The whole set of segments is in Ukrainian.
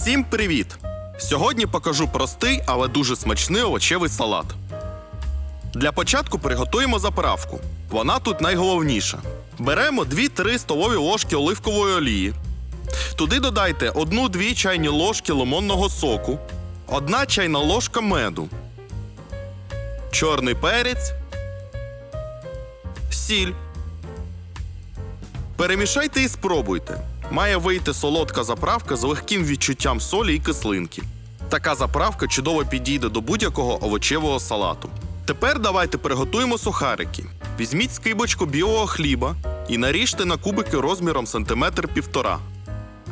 Всім привіт! Сьогодні покажу простий, але дуже смачний овочевий салат. Для початку приготуємо заправку. Вона тут найголовніша. Беремо 2-3 столові ложки оливкової олії. Туди додайте 1-2 чайні ложки лимонного соку, 1 чайна ложка меду, чорний перець, сіль. Перемішайте і спробуйте. Має вийти солодка заправка з легким відчуттям солі і кислинки. Така заправка чудово підійде до будь-якого овочевого салату. Тепер давайте приготуємо сухарики. Візьміть скибочку білого хліба і наріжте на кубики розміром сантиметр півтора.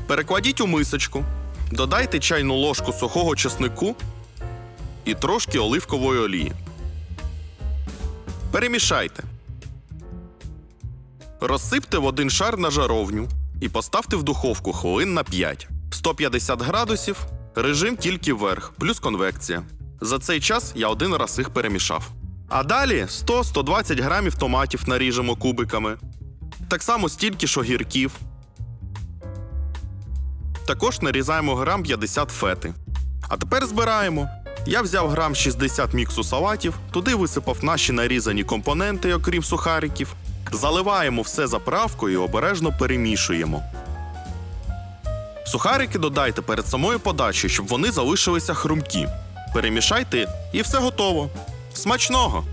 Перекладіть у мисочку, додайте чайну ложку сухого чеснику і трошки оливкової олії. Перемішайте. Розсипте в один шар на жаровню і поставте в духовку хвилин на 5. 150 градусів, режим тільки вверх, плюс конвекція. За цей час я один раз їх перемішав. А далі 100-120 грамів томатів наріжемо кубиками. Так само стільки ж огірків. Також нарізаємо грам 50 фети. А тепер збираємо. Я взяв грам 60 міксу салатів, туди висипав наші нарізані компоненти, окрім сухариків. Заливаємо все заправкою і обережно перемішуємо. Сухарики додайте перед самою подачею, щоб вони залишилися хрумкі. Перемішайте і все готово. Смачного!